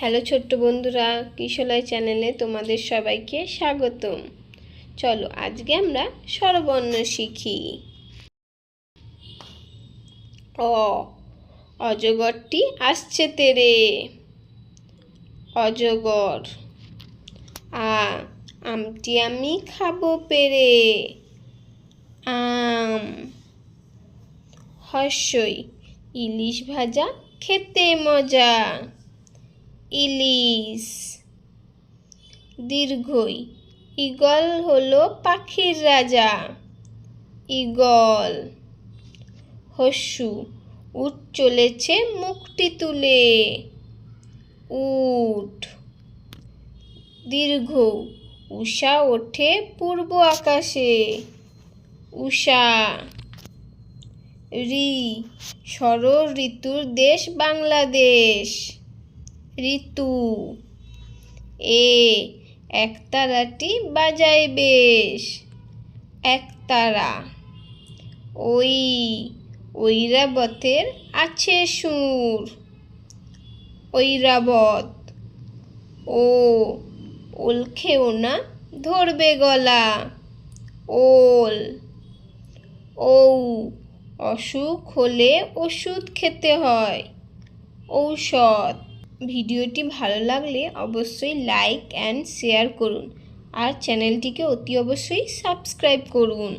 Hello ছোট্ট বন্ধুরা কিশোলাই চ্যানেলে তোমাদের সবাইকে স্বাগতম। চলো আজকে আমরা স্বরবর্ণ শিখি। অ, অজগরটি আসছে তেরে। অজগর, আ, আমটি আমি খাব পেরে। আম, হর্ষই, ইলিশ ভাজা খেতে মজা। ইলিশ। দীর্ঘই। ইগল হলো পাখির রাজা। ইগল হস্যু, উট চলেছে মুখটি তুলে। উট। দীর্ঘ, উষা ওঠে পূর্ব আকাশে। উষা। রি শরৎ ঋতুর দেশ বাংলাদেশ। ঋতু। এ, একতারাটি বাজায় বেশ। একতারা। ওই, ঐরাবতের আছে সুর। ঐরাবত। ও ওল খেও না ধরবে গলা। ওল। ঔ, অসুখ হলে ওষুধ খেতে হয়। ঔষধ। ভিডিওটি ভালো লাগলে অবশ্যই লাইক অ্যান্ড শেয়ার করুন। আর চ্যানেলটিকে অতি অবশ্যই সাবস্ক্রাইব করুন।